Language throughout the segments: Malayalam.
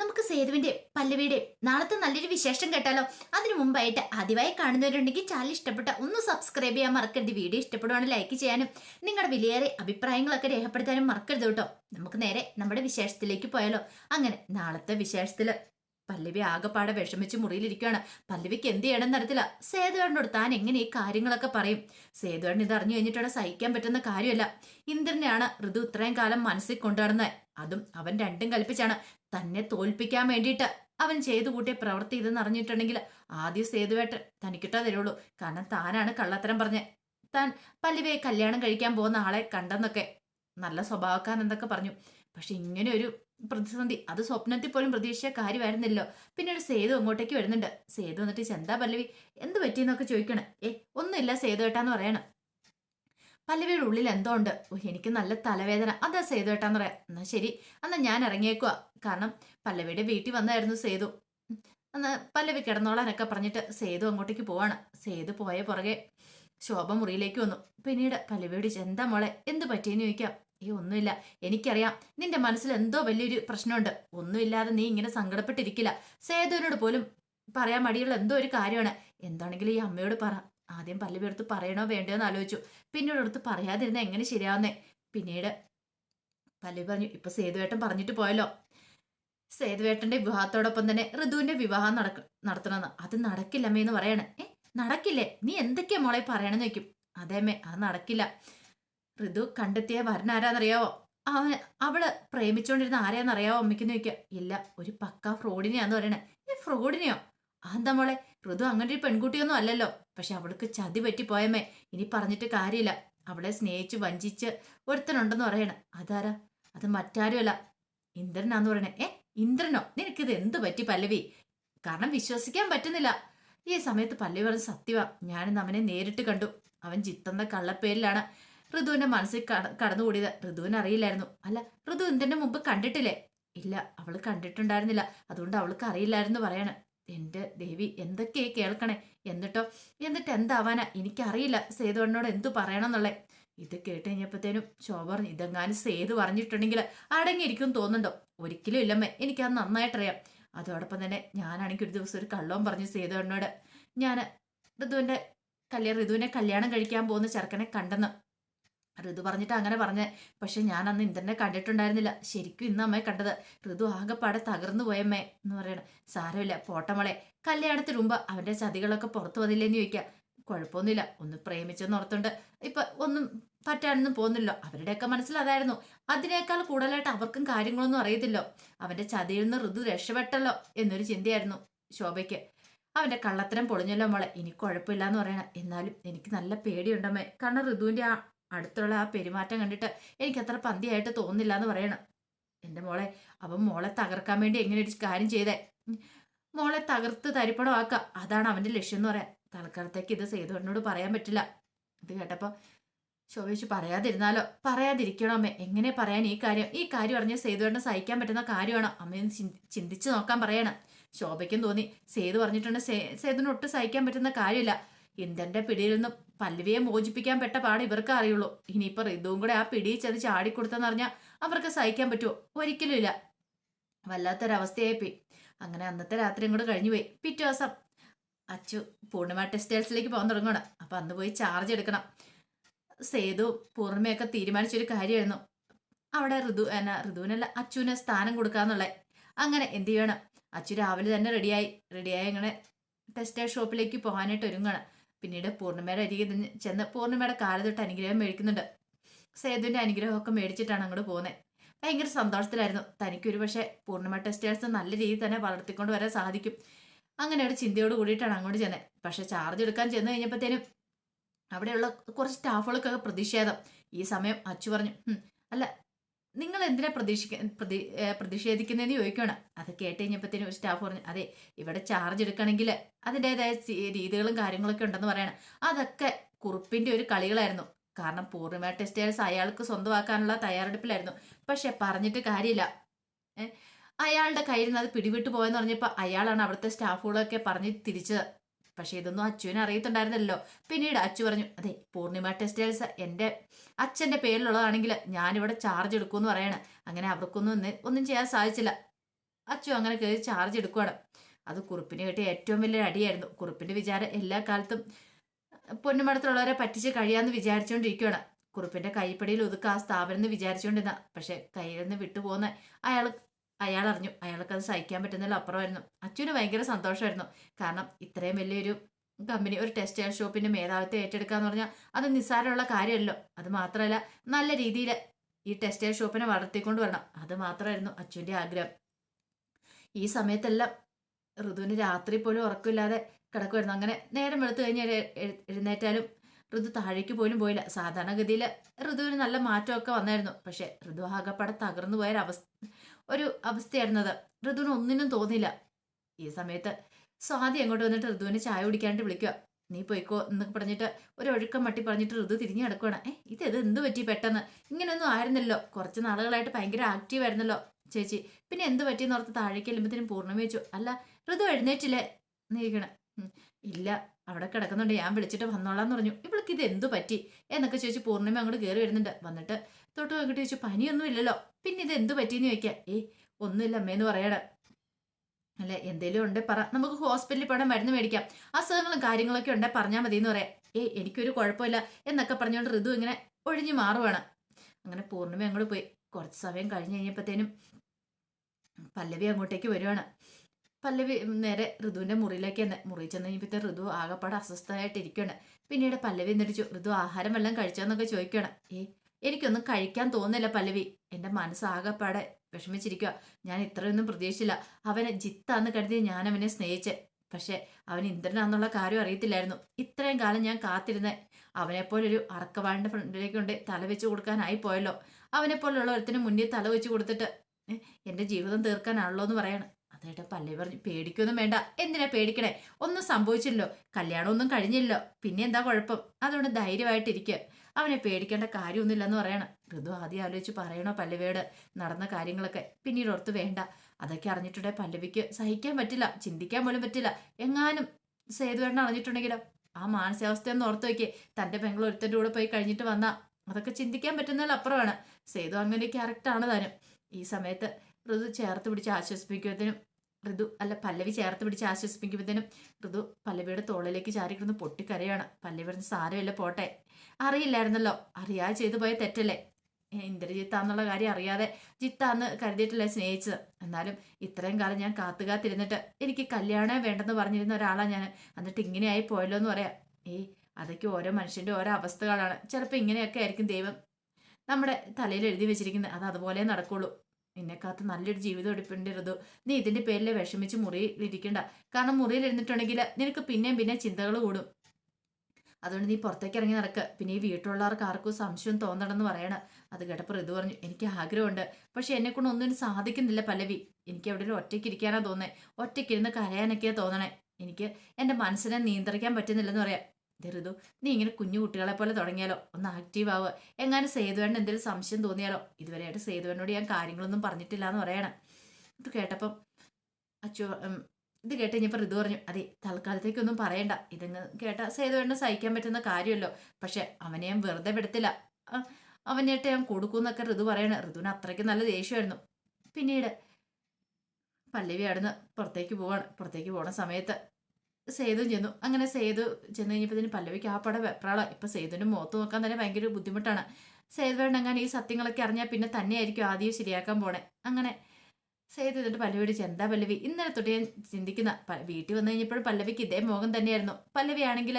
നമുക്ക് സേതുവിന്റെ പല്ലവിയുടെ നാളത്തെ നല്ലൊരു വിശേഷം കേട്ടാലോ? അതിനു മുമ്പായിട്ട് ആദ്യമായി കാണുന്നവരുണ്ടെങ്കിൽ ചാനൽ ഇഷ്ടപ്പെട്ട ഒന്ന് സബ്സ്ക്രൈബ് ചെയ്യാൻ മറക്കരുത്. വീഡിയോ ഇഷ്ടപ്പെടുവാണെങ്കിൽ ലൈക്ക് ചെയ്യാനും നിങ്ങളുടെ വിലയേറെ അഭിപ്രായങ്ങളൊക്കെ രേഖപ്പെടുത്താനും മറക്കരുത് കേട്ടോ. നമുക്ക് നേരെ നമ്മുടെ വിശേഷത്തിലേക്ക് പോയാലോ? അങ്ങനെ നാളത്തെ വിശേഷത്തിൽ പല്ലവി ആകെപ്പാടെ വിഷമിച്ച് മുറിയിലിരിക്കുകയാണ് പല്ലവിക്ക് എന്ത് ചെയ്യണം നടത്തില്ല സേതുവേട്ടനോട് താൻ എങ്ങനെ ഈ കാര്യങ്ങളൊക്കെ പറയും? സേതുവേടൻ ഇത് അറിഞ്ഞു കഴിഞ്ഞിട്ടാണ് സഹിക്കാൻ പറ്റുന്ന കാര്യമല്ല. ഇന്ദ്രനെയാണ് ഋതു ഇത്രയും കാലം മനസ്സിൽ കൊണ്ടുനടന്നത്. അതും അവൻ രണ്ടും കൽപ്പിച്ചാണ്. തന്നെ തോൽപ്പിക്കാൻ വേണ്ടിയിട്ട് അവൻ ചെയ്തു കൂട്ടിയ പ്രവൃത്തി ഇതെന്ന് അറിഞ്ഞിട്ടുണ്ടെങ്കിൽ ആദ്യം സേതുവേട്ടൻ തനിക്കിട്ടോ തരുള്ളൂ. കാരണം താനാണ് കള്ളത്തരം പറഞ്ഞ്. താൻ പല്ലിവയെ കല്യാണം കഴിക്കാൻ പോകുന്ന ആളെ കണ്ടെന്നൊക്കെ നല്ല സ്വഭാവക്കാരൻ എന്നൊക്കെ പറഞ്ഞു. പക്ഷെ ഇങ്ങനെ ഒരു പ്രതിസന്ധി അത് സ്വപ്നത്തിൽ പോലും പ്രതീക്ഷിച്ച കാര്യമായിരുന്നല്ലോ പിന്നെ ഒരു സേതു അങ്ങോട്ടേക്ക് വരുന്നുണ്ട്. സേതു വന്നിട്ട് ചെന്താ പല്ലവി? എന്ത് പറ്റിയെന്നൊക്കെ ചോദിക്കണം. ഏ ഒന്നുമില്ല സേതു ഏട്ടാന്ന് പറയണം. പല്ലവിയുടെ ഉള്ളിൽ എന്തോ ഉണ്ട്. എനിക്ക് നല്ല തലവേദന. അതാ സേതു ഏട്ടാന്ന് പറയാം. എന്നാ ശരി. എന്നാ ഞാൻ ഇറങ്ങിയേക്കുവാ. കാരണം പല്ലവിയുടെ വീട്ടിൽ വന്നായിരുന്നു സേതു. അന്ന് പല്ലവി കിടന്നോളാനൊക്കെ പറഞ്ഞിട്ട് സേതു അങ്ങോട്ടേക്ക് പോവാണ്. സേതു പോയ പുറകെ ശോഭ മുറിയിലേക്ക് വന്നു. പിന്നീട് പല്ലവിയോട് എന്താ മോളെ? എന്ത് പറ്റിയെന്ന് ചോദിക്കാം. ഈ ഒന്നുമില്ല. എനിക്കറിയാം. നിന്റെ മനസ്സിൽ എന്തോ വലിയൊരു പ്രശ്നമുണ്ട്. ഒന്നുമില്ലാതെ നീ ഇങ്ങനെ സങ്കടപ്പെട്ടിരിക്കില്ല. സേതുവിനോട് പോലും പറയാൻ മടിയുള്ള എന്തോ ഒരു കാര്യമാണ്. എന്താണെങ്കിലും ഈ അമ്മയോട് പറ. ആദ്യം പല്ലവി എടുത്ത് പറയണോ വേണ്ടയോ എന്ന് ആലോചിച്ചു. പിന്നീട് എടുത്ത് പറയാതിരുന്ന എങ്ങനെ ശരിയാവുന്നേ? പിന്നീട് പല്ലവി പറഞ്ഞു ഇപ്പൊ സേതുവേട്ടൻ പറഞ്ഞിട്ട് പോയല്ലോ. സേതുവേട്ടന്റെ വിവാഹത്തോടൊപ്പം തന്നെ ഋതുവിന്റെ വിവാഹം നടക്ക നടത്തണമെന്ന്. അത് നടക്കില്ലമ്മേ എന്ന് പറയാണ്. ഏ നടക്കില്ലേ? നീ എന്തൊക്കെയാ മോളെ പറയണെന്ന് വെക്കും അതേമേ അത് നടക്കില്ല. ഋതു കണ്ടെത്തിയ വരൻ ആരാന്നറിയാവോ? അവൻ അവൾ പ്രേമിച്ചുകൊണ്ടിരുന്ന ആരെയാന്നറിയാവോ അമ്മയ്ക്കെന്ന് ചോദിക്കുക ഇല്ല ഒരു പക്ക ഫ്രോഡിനെയാന്ന് പറയണേ. ഏ ഫ്രോഡിനെയോ? അതെന്താ മോളെ? ഋതു അങ്ങനെ ഒരു പെൺകുട്ടിയൊന്നും അല്ലല്ലോ. പക്ഷെ അവൾക്ക് ചതി പറ്റിപ്പോയമേ ഇനി പറഞ്ഞിട്ട് കാര്യമില്ല. അവളെ സ്നേഹിച്ച് വഞ്ചിച്ച് ഒരുത്തനുണ്ടെന്ന് പറയണ. അതാരാ? അത് മറ്റാരുമല്ല. ഇന്ദ്രനാന്ന് പറയണേ. ഏ? ഇന്ദ്രനോ? നിനക്കിത് എന്ത് പറ്റി പല്ലവി? കാരണം വിശ്വസിക്കാൻ പറ്റുന്നില്ല. ഈ സമയത്ത് പല്ലവി പറഞ്ഞ സത്യവാ. ഞാനിന്ന് അവനെ നേരിട്ട് കണ്ടു. അവൻ ചിത്തന്ന കള്ളപ്പേരിലാണ് ഋതുവിന്റെ മനസ്സിൽ കട- കടന്നുകൂടിയത്. ഋതുവിന് അറിയില്ലായിരുന്നു. അല്ല ഋതു ഇന്ദ്രന്റെ മുമ്പ് കണ്ടിട്ടില്ലേ? ഇല്ല അവൾ കണ്ടിട്ടുണ്ടായിരുന്നില്ല. അതുകൊണ്ട് അവൾക്ക് അറിയില്ലായിരുന്നു പറയാണ്. എന്റെ ദേവി എന്തൊക്കെ കേൾക്കണേ? എന്നിട്ടോ എന്നിട്ട് എന്താവാനാ? എനിക്കറിയില്ല. സേതുവണ്ണോട് എന്തു പറയണമെന്നുള്ളേ. ഇത് കേട്ട് കഴിഞ്ഞപ്പോഴത്തേനും ശോഭ പറഞ്ഞു ഇതെങ്ങാനും സേതു പറഞ്ഞിട്ടുണ്ടെങ്കിൽ അടങ്ങിയിരിക്കും തോന്നുന്നുണ്ടോ? ഒരിക്കലും ഇല്ലമ്മേ എനിക്കത് നന്നായിട്ടറിയാം. അതോടൊപ്പം തന്നെ ഞാനാണെങ്കിൽ ഒരു ദിവസം ഒരു കള്ളവും പറഞ്ഞു സേതുവണ്ണോട് ഞാൻ ഋതുവിന്റെ കല്യാണം ഋതുവിനെ കല്യാണം കഴിക്കാൻ പോകുന്ന ചെറുക്കനെ കണ്ടെന്ന്. ഋതു പറഞ്ഞിട്ട് അങ്ങനെ പറഞ്ഞേ. പക്ഷെ ഞാൻ അന്ന് ഇന്ദ്രനെ കണ്ടിട്ടുണ്ടായിരുന്നില്ല. ശരിക്കും ഇന്ന് അമ്മയെ കണ്ടത്. ഋതു ആകെപ്പാടെ തകർന്നു പോയമ്മേ എന്ന് പറയണം. സാരമില്ല പോട്ടമളെ കല്യാണത്തിന് മുമ്പ് അവന്റെ ചതികളൊക്കെ പുറത്തു വന്നില്ലെന്ന് ചോദിക്കാം. കുഴപ്പമൊന്നുമില്ല. ഒന്ന് പ്രേമിച്ചെന്ന് ഓർത്തുണ്ട്. ഇപ്പൊ ഒന്നും പറ്റാനൊന്നും പോകുന്നില്ലോ അവരുടെയൊക്കെ മനസ്സിൽ അതായിരുന്നു. അതിനേക്കാൾ കൂടുതലായിട്ട് അവർക്കും കാര്യങ്ങളൊന്നും അറിയത്തില്ലോ. അവന്റെ ചതിയിൽ നിന്ന് ഋതു രക്ഷപ്പെട്ടല്ലോ എന്നൊരു ചിന്തയായിരുന്നു ശോഭയ്ക്ക്. അവന്റെ കള്ളത്തരം പൊളിഞ്ഞല്ലോ മോളെ. ഇനി കുഴപ്പമില്ല എന്ന് പറയണം. എന്നാലും എനിക്ക് നല്ല പേടിയുണ്ടമ്മേ കാരണം ഋതുവിന്റെ ആ അടുത്തുള്ള ആ പെരുമാറ്റം കണ്ടിട്ട് എനിക്ക് അത്ര പന്തിയായിട്ട് തോന്നില്ല എന്ന് പറയണം. എന്റെ മോളെ അവൻ മോളെ തകർക്കാൻ വേണ്ടി എങ്ങനെ ഒരു കാര്യം ചെയ്തേ? മോളെ തകർത്ത് തരിപ്പണമാക്കുക അതാണ് അവന്റെ ലക്ഷ്യം എന്ന് പറയാം. തൽക്കാലത്തേക്ക് ഇത് സേതുവണ്ണോട് പറയാൻ പറ്റില്ല. ഇത് കേട്ടപ്പോൾ ശോഭിച്ചു പറയാതിരുന്നാലോ? പറയാതിരിക്കണോ അമ്മേ? എങ്ങനെ പറയാൻ ഈ കാര്യം? ഈ കാര്യം അറിഞ്ഞ സേതുവണ്ണ സഹിക്കാൻ പറ്റുന്ന കാര്യമാണോ? അമ്മയെന്ന് ചിന്തി- ചിന്തിച്ചു നോക്കാൻ പറയണം. ശോഭയ്ക്കും തോന്നി. സേതു പറഞ്ഞിട്ടുണ്ട് സേ- സേതുവിന് ഒട്ടും സഹിക്കാൻ പറ്റുന്ന കാര്യമില്ല. ഇന്ദ്രന്റെ പിടിയിൽ നിന്നും പല്ലവിയെ മോചിപ്പിക്കാൻ പെട്ട പാട് ഇവർക്ക് അറിയുള്ളൂ. ഇനിയിപ്പോ റിതുവും കൂടെ ആ പിടിയിൽ ചെന്ന് ചാടിക്കൊടുത്തെന്ന് പറഞ്ഞാൽ അവർക്ക് സഹിക്കാൻ പറ്റുമോ ഒരിക്കലും ഇല്ല. വല്ലാത്തൊരവസ്ഥയായി പോയി അങ്ങനെ അന്നത്തെ രാത്രി ഇങ്ങോട്ട് കഴിഞ്ഞു പോയി. പിറ്റേ ദിവസം അച്ചു പൂർണിമ ടെക്സ്റ്റൈൽസിലേക്ക് പോകാൻ തുടങ്ങണം അപ്പൊ അന്ന് പോയി ചാർജ് എടുക്കണം. സേതു പൂർണിമയൊക്കെ തീരുമാനിച്ചൊരു കാര്യമായിരുന്നു. അവിടെ ഋതു എന്നാ ഋതുവിനല്ല അച്ചുവിന് സ്ഥാനം കൊടുക്കാന്നുള്ളത് അങ്ങനെ എന്ത് ചെയ്യണം? അച്ചു രാവിലെ തന്നെ റെഡിയായി റെഡിയായി അങ്ങനെ ടെക്സ്റ്റൈൽ ഷോപ്പിലേക്ക് പോകാനായിട്ട് ഒരുങ്ങണം പിന്നീട് പൂർണിമയുടെ അരികെ ചെന്ന് പൂർണിമയുടെ കാല തൊട്ട് അനുഗ്രഹം മേടിക്കുന്നുണ്ട്. സേതുവിന്റെ അനുഗ്രഹമൊക്കെ മേടിച്ചിട്ടാണ് അങ്ങോട്ട് പോകുന്നത് ഭയങ്കര സന്തോഷത്തിലായിരുന്നു. തനിക്കൊരു പക്ഷേ പൂർണിമ ടെസ്റ്റേഴ്സ് നല്ല രീതിയിൽ തന്നെ വളർത്തിക്കൊണ്ട് വരാൻ സാധിക്കും. അങ്ങനെ ഒരു ചിന്തയോട് കൂടിയിട്ടാണ് അങ്ങോട്ട് ചെന്നത് പക്ഷെ ചാർജ് എടുക്കാൻ ചെന്ന് കഴിഞ്ഞപ്പോഴത്തേനും അവിടെയുള്ള കുറച്ച് സ്റ്റാഫുകൾക്കൊക്കെ പ്രതിഷേധം. ഈ സമയം അച്ചു പറഞ്ഞു അല്ല നിങ്ങൾ എന്തിനാ പ്രതീക്ഷിക്ക പ്രതി പ്രതിഷേധിക്കുന്നതെന്ന് ചോദിക്കുകയാണ്. അത് കേട്ട് കഴിഞ്ഞപ്പോഴത്തേനും ഒരു സ്റ്റാഫ് പറഞ്ഞു അതെ ഇവിടെ ചാർജ് എടുക്കണമെങ്കിൽ അതിന്റെതായ രീതികളും കാര്യങ്ങളൊക്കെ ഉണ്ടെന്ന് പറയണം. അതൊക്കെ കുറുപ്പിന്റെ ഒരു കളികളായിരുന്നു. കാരണം പൂർണിമ ടെക്സ്റ്റൈൽസ് അയാൾക്ക് സ്വന്തമാക്കാനുള്ള തയ്യാറെടുപ്പിലായിരുന്നു. പക്ഷെ പറഞ്ഞിട്ട് കാര്യമില്ല. അയാളുടെ കയ്യിൽ നിന്ന് അത് പിടിവിട്ട് പോയെന്ന് പറഞ്ഞപ്പോൾ അയാളാണ് അവിടുത്തെ സ്റ്റാഫുകളൊക്കെ പറഞ്ഞ് തിരിച്ചത്. പക്ഷെ ഇതൊന്നും അച്ചുവിന് അറിയത്തുണ്ടായിരുന്നല്ലോ. പിന്നീട് അച്ചു പറഞ്ഞു അതെ പൂർണിമ ടെക്സ്റ്റൈൽസ് എന്റെ അച്ഛന്റെ പേരിലുള്ളതാണെങ്കിൽ ഞാനിവിടെ ചാർജ് എടുക്കുമെന്ന് പറയണേ. അങ്ങനെ അവർക്കൊന്നും ഒന്ന് ചെയ്യാൻ സാധിച്ചില്ല. അച്ചു അങ്ങനെ കയറി ചാർജ് എടുക്കുവാണ്. അത് കുറുപ്പിന് കിട്ടിയ ഏറ്റവും വലിയ അടിയായിരുന്നു. കുറുപ്പിന്റെ വിചാരം എല്ലാ കാലത്തും പൊന്നുമടത്തിലുള്ളവരെ പറ്റിച്ച് കഴിയാന്ന് വിചാരിച്ചുകൊണ്ടിരിക്കുകയാണ് കുറുപ്പിന്റെ കൈപ്പടിയിൽ ഒതുക്കുക ആ സ്ഥാപനം എന്ന് വിചാരിച്ചുകൊണ്ടിരുന്ന പക്ഷെ കയ്യിൽ നിന്ന് വിട്ടുപോകുന്ന അയാൾ അയാൾ അറിഞ്ഞു അയാൾക്ക് അത് സഹിക്കാൻ പറ്റുന്നതിൽ അപ്പുറമായിരുന്നു. അച്ഛന് ഭയങ്കര സന്തോഷമായിരുന്നു. കാരണം ഇത്രയും വലിയൊരു കമ്പനി ഒരു ടെക്സ്റ്റൈൽ ഷോപ്പിന്റെ മേധാവിത്വം ഏറ്റെടുക്കാന്ന് പറഞ്ഞാൽ അത് നിസ്സാരമുള്ള കാര്യമല്ലോ. അത് മാത്രമല്ല നല്ല രീതിയിൽ ഈ ടെക്സ്റ്റൈൽ ഷോപ്പിനെ വളർത്തിക്കൊണ്ട് വരണം. അത് മാത്രമായിരുന്നു അച്ഛന്റെ ആഗ്രഹം. ഈ സമയത്തെല്ലാം ഋതുവിന് രാത്രി പോലും ഉറക്കമില്ലാതെ കിടക്കുമായിരുന്നു. അങ്ങനെ നേരം വെളുത്തു കഴിഞ്ഞ് എഴു- എഴു- എഴുന്നേറ്റാലും ഋതു താഴേക്ക് പോലും പോയില്ല. സാധാരണഗതിയിൽ ഋതുവിന് നല്ല മാറ്റമൊക്കെ വന്നായിരുന്നു. പക്ഷേ ഋതു ആകപ്പാടെ തകർന്നു പോയ ഒരു അവസ്ഥയായിരുന്നത്. ഋതുവിന് ഒന്നിനും തോന്നില്ല ഈ സമയത്ത് സ്വാതി അങ്ങോട്ട് വന്നിട്ട് ഋതുവിനെ ചായ കുടിക്കാണ്ട് വിളിക്കുക നീ പോയിക്കോ എന്നൊക്കെ പറഞ്ഞിട്ട് ഒരു ഒഴുക്കം മട്ടി പറഞ്ഞിട്ട് ഋതു തിരിഞ്ഞു കിടക്കുകയാണ് ഏ ഇത് ഇത് എന്ത് പറ്റി പെട്ടെന്ന്? ഇങ്ങനെയൊന്നും ആയിരുന്നല്ലോ. കുറച്ച് നാളുകളായിട്ട് ഭയങ്കര ആക്റ്റീവ് ആയിരുന്നല്ലോ. ചേച്ചി പിന്നെ എന്ത് പറ്റിയെന്ന് ഓർത്ത് താഴേക്ക് എല്ലുമ്പത്തിനും പൂർണമേ വെച്ചു. അല്ല ഋതു എഴുന്നേറ്റില്ലേ? എന്നിരിക്കണേ ഇല്ല. അവിടെ കിടക്കുന്നുണ്ട്. ഞാൻ വിളിച്ചിട്ട് വന്നോളാന്ന് പറഞ്ഞു. ഇവൾക്ക് ഇത് എന്തു പറ്റി? എന്നൊക്കെ ചോദിച്ചു പൂർണിമ അങ്ങോട്ട് കയറി വരുന്നുണ്ട്. വന്നിട്ട് തൊട്ട് നോക്കിട്ട് ചോദിച്ചു പനിയൊന്നും ഇല്ലല്ലോ. പിന്നെ ഇത് എന്തു പറ്റിയെന്ന് ചോദിക്കാം? ഏ ഒന്നുമില്ല അമ്മേന്ന് പറയണം. അല്ലെ എന്തേലും ഉണ്ട് പറ. നമുക്ക് ഹോസ്പിറ്റലിൽ പോകണം മരുന്ന് മേടിക്കാം. അസുഖങ്ങളും കാര്യങ്ങളൊക്കെ ഉണ്ടെ പറഞ്ഞാൽ മതി എന്ന് പറയാം. ഏ എനിക്കൊരു കുഴപ്പമില്ല എന്നൊക്കെ പറഞ്ഞുകൊണ്ട് ഋതു ഇങ്ങനെ ഒഴിഞ്ഞു മാറുവാണ്. അങ്ങനെ പൂർണിമ അങ്ങോട്ട് പോയി. കുറച്ച് സമയം കഴിഞ്ഞ് കഴിഞ്ഞപ്പോഴത്തേനും പല്ലവി അങ്ങോട്ടേക്ക് വരുവാണ്. പല്ലവി നേരെ ഋതുവിന്റെ മുറിയിലേക്ക് തന്നെ മുറി ചെന്ന് കഴിഞ്ഞപ്പോഴത്തെ ഋതു ആകപ്പാടെ അസ്വസ്ഥമായിട്ട് പിന്നീട് പല്ലവി എന്നിട്ട് ഋതു ആഹാരം വല്ലതും കഴിച്ചോന്നൊക്കെ ചോദിക്കുകയാണ് ഏ എനിക്കൊന്നും കഴിക്കാൻ തോന്നില്ല പല്ലവി എന്റെ മനസ്സ് ആകപ്പാടെ വിഷമിച്ചിരിക്കുക ഞാൻ ഇത്രയൊന്നും പ്രതീക്ഷിച്ചില്ല. അവനെ ജിത്താന്ന് കരുതി ഞാൻ അവനെ സ്നേഹിച്ച്. പക്ഷെ അവൻ ഇന്ദ്രനാന്നുള്ള കാര്യം അറിയത്തില്ലായിരുന്നു. ഇത്രയും കാലം ഞാൻ കാത്തിരുന്ന അവനെപ്പോലൊരു അറക്കവാളിന്റെ ഫ്രണ്ടിലേക്ക് കൊണ്ട് തല വെച്ച് കൊടുക്കാനായി പോയല്ലോ. അവനെപ്പോലുള്ള ഒരുത്തിന് മുന്നിൽ തല വെച്ച് കൊടുത്തിട്ട് എന്റെ ജീവിതം തീർക്കാനാണല്ലോ എന്ന് പറയാണ്. അതേട്ടാ പല്ലേ പറഞ്ഞു പേടിക്കൊന്നും വേണ്ട. എന്തിനാ പേടിക്കണേ? ഒന്നും സംഭവിച്ചില്ലല്ലോ. കല്യാണമൊന്നും കഴിഞ്ഞില്ലല്ലോ. പിന്നെ എന്താ കുഴപ്പം? അതുകൊണ്ട് ധൈര്യമായിട്ടിരിക്കുക അവനെ പേടിക്കേണ്ട കാര്യമൊന്നുമില്ലെന്ന് പറയണം. ഋതു ആദ്യം ആലോചിച്ച് പറയണോ പല്ലവിയോട് നടന്ന കാര്യങ്ങളൊക്കെ പിന്നീട് ഓർത്ത് വേണ്ട. അതൊക്കെ അറിഞ്ഞിട്ടുണ്ടെ പല്ലവിക്ക് സഹിക്കാൻ പറ്റില്ല. ചിന്തിക്കാൻ പോലും പറ്റില്ല. എങ്ങാനും സേതു സേതുവേണ്ണ അറിഞ്ഞിട്ടുണ്ടെങ്കിലോ? ആ മാനസികാവസ്ഥയൊന്ന് ഓർത്ത് വയ്ക്കേ തന്റെ പെങ്ങൾ ഒരുത്തന്റെ കൂടെ പോയി കഴിഞ്ഞിട്ട് വന്നാ അതൊക്കെ ചിന്തിക്കാൻ പറ്റുന്നതിൽ അപ്പുറമാണ്. സേതു അങ്ങനെ ക്യാരക്ടറാണ് താനും. ഈ സമയത്ത് ഋതു ചേർത്ത് പിടിച്ച് ആശ്വസിപ്പിക്കുമ്പോഴത്തേനും ഋതു അല്ല പല്ലവി ചേർത്ത് പിടിച്ച് ആശ്വസിപ്പിക്കുമ്പോഴത്തേനും ഋതു പല്ലവിയുടെ തോളിലേക്ക് ചാരിക്കിടന്ന് പൊട്ടിക്കരയാണ്. പല്ലവി പറഞ്ഞ് സാരമില്ല പോട്ടെ. അറിയില്ലായിരുന്നല്ലോ. അറിയാതെ ചെയ്തു പോയ തെറ്റല്ലേ? ഇന്ദ്രജിത്താന്നുള്ള കാര്യം അറിയാതെ ജിത്താന്ന് കരുതിയിട്ടല്ലേ സ്നേഹിച്ചത്. എന്നാലും ഇത്രയും കാലം ഞാൻ കാത്തു കാത്തിരുന്നിട്ട് എനിക്ക് കല്യാണം വേണ്ടെന്ന് പറഞ്ഞിരുന്ന ഒരാളാണ് ഞാൻ. എന്നിട്ട് ഇങ്ങനെയായി പോയല്ലോ എന്ന് പറയാം. ഏയ് അതൊക്കെ ഓരോ മനുഷ്യന്റെ ഓരോ അവസ്ഥകളാണ്. ചിലപ്പോൾ ഇങ്ങനെയൊക്കെ ആയിരിക്കും ദൈവം നമ്മുടെ തലയിൽ എഴുതി വെച്ചിരിക്കുന്നത്. അത് അതുപോലെ നടക്കുള്ളൂ. നിന്നെ കാത്ത് നല്ലൊരു ജീവിതം എടുപ്പിണ്ടിരുന്നു നീ ഇതിന്റെ പേരിൽ വിഷമിച്ച് മുറിയിൽ ഇരിക്കണ്ട കാരണം മുറിയിൽ ഇരുന്നിട്ടുണ്ടെങ്കിൽ നിനക്ക് പിന്നെയും പിന്നെ ചിന്തകൾ കൂടും. അതുകൊണ്ട് നീ പുറത്തേക്ക് ഇറങ്ങി നടക്കുക പിന്നെ ഈ വീട്ടിലുള്ളവർക്ക് ആർക്കും സംശയം തോന്നണമെന്ന് പറയണം. അത് കേട്ടപ്പോൾ ഋതു പറഞ്ഞു എനിക്ക് ആഗ്രഹമുണ്ട്. പക്ഷെ എന്നെ കൊണ്ട് ഒന്നിനും സാധിക്കുന്നില്ല പലവി എനിക്ക് എവിടെ ഒറ്റയ്ക്ക് ഇരിക്കാനാ തോന്നേ ഒറ്റയ്ക്ക് ഇരുന്ന് കരയാനൊക്കെയാ തോന്നണേ. എനിക്ക് എന്റെ മനസ്സിനെ നിയന്ത്രിക്കാൻ പറ്റുന്നില്ലെന്ന് പറയാം. ഋതു നീ ഇങ്ങനെ കുഞ്ഞു കുട്ടികളെ പോലെ തുടങ്ങിയാലോ? ഒന്ന് ആക്റ്റീവ് ആവുക. എങ്ങാനും സേതുവേണ്ട എന്തെങ്കിലും സംശയം തോന്നിയാലോ? ഇതുവരെയായിട്ട് സേതുവേനോട് ഞാൻ കാര്യങ്ങളൊന്നും പറഞ്ഞിട്ടില്ല എന്ന് പറയണം. ഇത് കേട്ടപ്പം അച്ചു ഇത് കേട്ട് കഴിഞ്ഞപ്പോൾ ഋതു പറഞ്ഞു അതെ തൽക്കാലത്തേക്കൊന്നും പറയണ്ട. ഇതങ്ങ് കേട്ട സേതുവേണ്ട സഹിക്കാൻ പറ്റുന്ന കാര്യമല്ലോ. പക്ഷെ അവനെ ഞാൻ വെറുതെ വിടത്തില്ല. അവനായിട്ട് ഞാൻ കൊടുക്കൂന്നൊക്കെ ഋതു പറയണ. ഋതുവിന് അത്രയ്ക്ക് നല്ല ദേഷ്യമായിരുന്നു. പിന്നീട് പല്ലവി അവിടുന്ന് പുറത്തേക്ക് പോവാണ്. പുറത്തേക്ക് പോണ സമയത്ത് സേതു ചെന്നു. അങ്ങനെ സേതു ചെന്ന് കഴിഞ്ഞപ്പോഴത്തേന് പല്ലവിക്ക് ആ പടം വെപ്രാളം. ഇപ്പൊ സേതുവിന്റെ മുഖത്ത് നോക്കാൻ തന്നെ ഭയങ്കര ബുദ്ധിമുട്ടാണ്. സേതു വേണ്ടെങ്ങനെ ഈ സത്യങ്ങളൊക്കെ അറിഞ്ഞാൽ പിന്നെ തന്നെയായിരിക്കും ആദ്യം ശരിയാക്കാൻ പോണേ. അങ്ങനെ സേതു എന്നിട്ട് പല്ലവിയുടെ എന്താ പല്ലവി? ഇന്നലെ തൊട്ട് ഞാൻ ചിന്തിക്കുന്ന വീട്ടിൽ വന്നു കഴിഞ്ഞപ്പോഴും പല്ലവിക്ക് ഇതേ മുഖം തന്നെയായിരുന്നു. പല്ലവി ആണെങ്കിൽ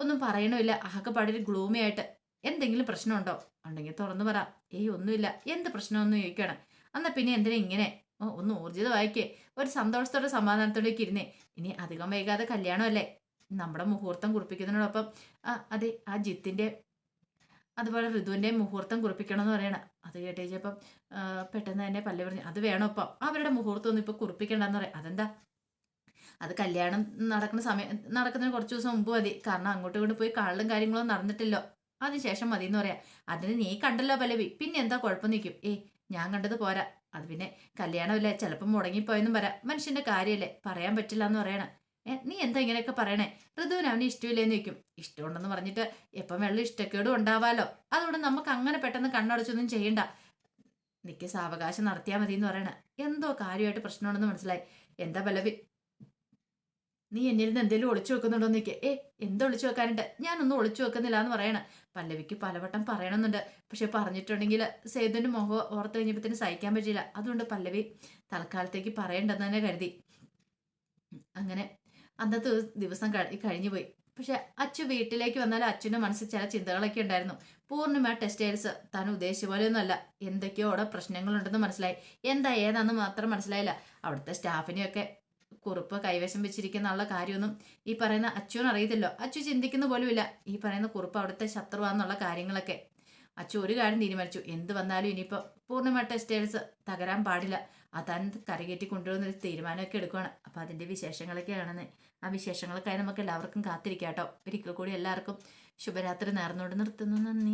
ഒന്നും പറയണമില്ല. ആകെപ്പാടൊരു ഗ്ലൂമി ആയിട്ട്. എന്തെങ്കിലും പ്രശ്നമുണ്ടോ? ഉണ്ടെങ്കിൽ തുറന്നു പറ. ഏയ് ഒന്നുമില്ല. എന്ത് പ്രശ്നമൊന്നും ചോദിക്കണം എന്നാൽ പിന്നെ എന്തിനാ ഇങ്ങനെ? ഒന്ന് ഊർജിതമായിക്കേ ഒരു സന്തോഷത്തോടെ സമാധാനത്തോടേക്ക് ഇരുന്നേ ഇനി അധികം വൈകാതെ കല്യാണമല്ലേ? നമ്മുടെ മുഹൂർത്തം കുറിപ്പിക്കുന്നതിനോടൊപ്പം ആ അതെ ആ ജിത്തിന്റെ അതുപോലെ ഋതുവിന്റെ മുഹൂർത്തം കുറിപ്പിക്കണം എന്ന് പറയണം. അത് കേട്ട് കഴിഞ്ഞപ്പം പെട്ടെന്ന് തന്നെ പല്ല് പറഞ്ഞു അത് വേണം ഇപ്പം? അവരുടെ മുഹൂർത്തം ഒന്നും ഇപ്പം കുറിപ്പിക്കണ്ടെന്ന് പറയാം. അതെന്താ? അത് കല്യാണം നടക്കുന്ന സമയം നടക്കുന്നതിന് കുറച്ച് ദിവസം മുമ്പ് മതി. കാരണം അങ്ങോട്ടും ഇങ്ങോട്ട് പോയി കാളും കാര്യങ്ങളും നടന്നിട്ടില്ലോ. അതിനുശേഷം മതി എന്ന് പറയാം. അതിന് നീ കണ്ടല്ലോ പല്ലവി. പിന്നെ എന്താ കുഴപ്പം നിൽക്കും ഏ ഞാൻ കണ്ടത് പോരാ. അത് പിന്നെ കല്യാണമല്ലേ? ചിലപ്പം മുടങ്ങിപ്പോയെന്നും വരാം മനുഷ്യന്റെ കാര്യമല്ലേ? പറയാൻ പറ്റില്ല എന്ന് പറയണേ. ഏ നീ എന്താ ഇങ്ങനെയൊക്കെ പറയണേ? ഋതുവിന് അവന് ഇഷ്ടമില്ലേന്ന് ചോദിക്കും. ഇഷ്ടമുണ്ടെന്ന് പറഞ്ഞിട്ട് എപ്പം വെള്ളം ഇഷ്ടക്കേടും ഉണ്ടാവാലോ? അതുകൊണ്ട് നമുക്ക് അങ്ങനെ പെട്ടെന്ന് കണ്ണടച്ചൊന്നും ചെയ്യണ്ട. നിക്ക് സാവകാശം നടത്തിയാൽ മതി എന്ന് പറയണ. എന്തോ കാര്യമായിട്ട് പ്രശ്നമുണ്ടെന്ന് മനസ്സിലായി. എന്താ പല്ലവി? നീ എന്നിൽ നിന്ന് എന്തെങ്കിലും ഒളിച്ചു വെക്കുന്നുണ്ടോ നിക്ക് ഏ എന്ത് ഒളിച്ചു വെക്കാനുണ്ട്? ഞാനൊന്നും ഒളിച്ചു വെക്കുന്നില്ല എന്ന് പറയണ. പല്ലവിക്ക് പലവട്ടം പറയണമെന്നുണ്ട്. പക്ഷെ പറഞ്ഞിട്ടുണ്ടെങ്കിൽ സേതുവിന്റെ മുഖം ഓർത്ത് കഴിഞ്ഞപ്പോഴത്തേന് സഹിക്കാൻ പറ്റില്ല അതുകൊണ്ട് പല്ലവി തൽക്കാലത്തേക്ക് പറയണ്ടെന്ന് തന്നെ കരുതി. അങ്ങനെ അന്നത്തെ ദിവസം കഴി- കഴിഞ്ഞു പോയി പക്ഷെ അച്ഛൻ വീട്ടിലേക്ക് വന്നാൽ അച്ഛന്റെ മനസ്സിൽ ചില ചിന്തകളൊക്കെ ഉണ്ടായിരുന്നു. പൂർണിമ ടെക്സ്റ്റൈൽസ് താൻ ഉദ്ദേശിച്ച പോലെയൊന്നുമല്ല. എന്തൊക്കെയോ അവിടെ പ്രശ്നങ്ങളുണ്ടെന്ന് മനസ്സിലായി. എന്താ ഏതാന്ന് മാത്രം മനസ്സിലായില്ല. അവിടുത്തെ സ്റ്റാഫിനെയൊക്കെ കുറിപ്പ് കൈവശം വെച്ചിരിക്കുന്ന ഉള്ള കാര്യമൊന്നും ഈ പറയുന്ന അച്ചുവിന് അറിയത്തില്ലോ. അച്ചു ചിന്തിക്കുന്ന പോലുമില്ല ഈ പറയുന്ന കുറിപ്പ് അവിടുത്തെ ശത്രുവാന്നുള്ള കാര്യങ്ങളൊക്കെ. അച്ചു ഒരു കാര്യം തീരുമാനിച്ചു. എന്ത് വന്നാലും ഇനിയിപ്പോൾ പൂർണമായിട്ട് ടെക്സ്റ്റൈൽസ് തകരാൻ പാടില്ല. അതാൻ കരകയറ്റി കൊണ്ടുവരുന്നൊരു തീരുമാനമൊക്കെ എടുക്കുകയാണ് അപ്പം അതിന്റെ വിശേഷങ്ങളൊക്കെ കാണുന്നത് ആ വിശേഷങ്ങളൊക്കെ നമുക്ക് എല്ലാവർക്കും കാത്തിരിക്കാം കേട്ടോ ഒരിക്കൽ കൂടി എല്ലാവർക്കും ശുഭരാത്രി നേർന്നുകൊണ്ട് നിർത്തുന്നു. നന്ദി.